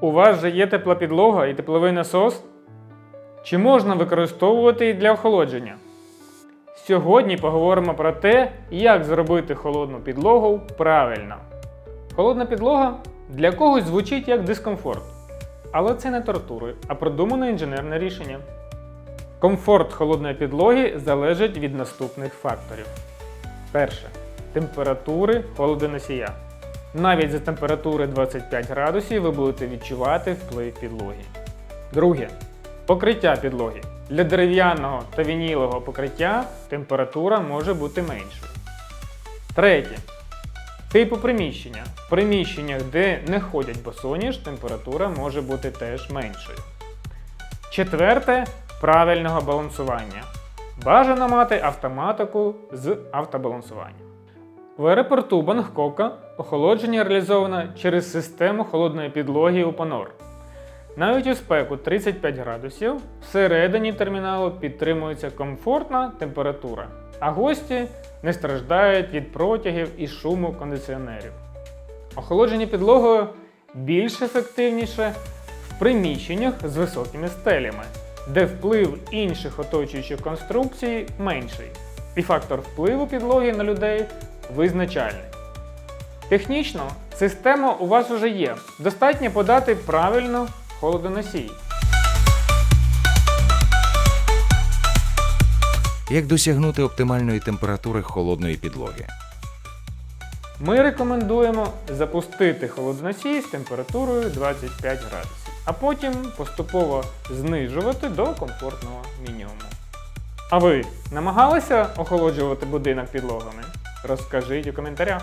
У вас же є тепла підлога і тепловий насос? Чи можна використовувати їх для охолодження? Сьогодні поговоримо про те, як зробити холодну підлогу правильно. Холодна підлога для когось звучить як дискомфорт. Але це не тортури, а продумане інженерне рішення. Комфорт холодної підлоги залежить від наступних факторів. Перше температури холодоносія. Навіть за температури 25 градусів ви будете відчувати вплив підлоги. Друге покриття підлоги. Для дерев'яного та вінілового покриття температура може бути меншою. Третє. Типу приміщення. В приміщеннях, де не ходять босоніж, температура може бути теж меншою. Четверте правильного балансування. Бажано мати автоматику з автобалансуванням. В аеропорту Бангкока охолодження реалізовано через систему холодної підлоги у Панор. Навіть у спеку 35 градусів всередині терміналу підтримується комфортна температура, а гості не страждають від протягів і шуму кондиціонерів. Охолодження підлогою більш ефективніше в приміщеннях з високими стелями, де вплив інших оточуючих конструкцій менший, і фактор впливу підлоги на людей визначальний. Технічно система у вас вже є. Достатньо подати правильно холодоносій. Як досягнути оптимальної температури холодної підлоги? Ми рекомендуємо запустити холодоносій з температурою 25 градусів, а потім поступово знижувати до комфортного мінімуму. А ви намагалися охолоджувати будинок підлогами? Розкажіть у коментарях.